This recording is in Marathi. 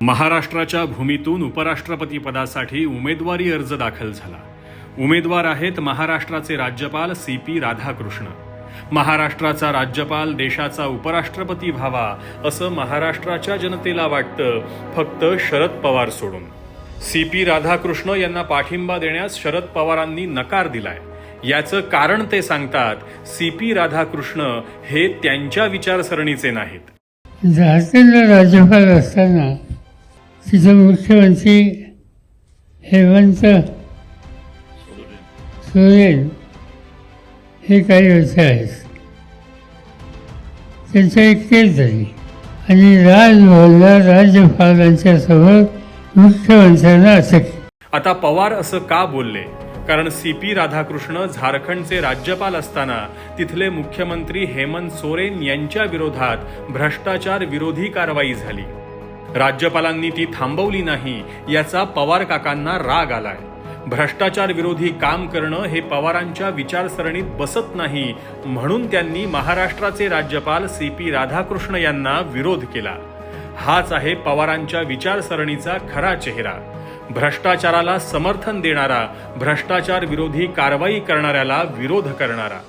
महाराष्ट्राच्या भूमीतून उपराष्ट्रपती पदासाठी उमेदवारी अर्ज दाखल झाला. उमेदवार आहेत महाराष्ट्राचे राज्यपाल सी पी राधाकृष्ण. महाराष्ट्राचा राज्यपाल देशाचा उपराष्ट्रपती व्हावा असं महाराष्ट्राच्या जनतेला वाटतं फक्त शरद पवार सोडून. सी पी राधाकृष्ण यांना पाठिंबा देण्यास शरद पवारांनी नकार दिलाय. याचं कारण ते सांगतात सी पी राधाकृष्ण हे त्यांच्या विचारसरणीचे नाहीत. राज्यपाल असताना तिथं मुख्यमंत्री हेमंत सोरेन. हे काही वर्ष आहेत. त्यांचं एक केस झाली आणि राजभवनला राज्यपालांच्या समोर मुख्यमंत्र्यांना अटक आता पवार असं का बोलले? कारण सी पी राधाकृष्ण झारखंडचे राज्यपाल असताना तिथले मुख्यमंत्री हेमंत सोरेन यांच्या विरोधात भ्रष्टाचार विरोधी कारवाई झाली. राज्यपालांनी ती थांबवली नाही याचा पवार काकांना राग आलाय. भ्रष्टाचार विरोधी काम करणं हे पवारांच्या विचारसरणीत बसत नाही म्हणून त्यांनी महाराष्ट्राचे राज्यपाल सी पी राधाकृष्ण यांना विरोध केला. हाच आहे पवारांच्या विचारसरणीचा खरा चेहरा. भ्रष्टाचाराला समर्थन देणारा भ्रष्टाचार विरोधी कारवाई करणाऱ्याला विरोध करणारा.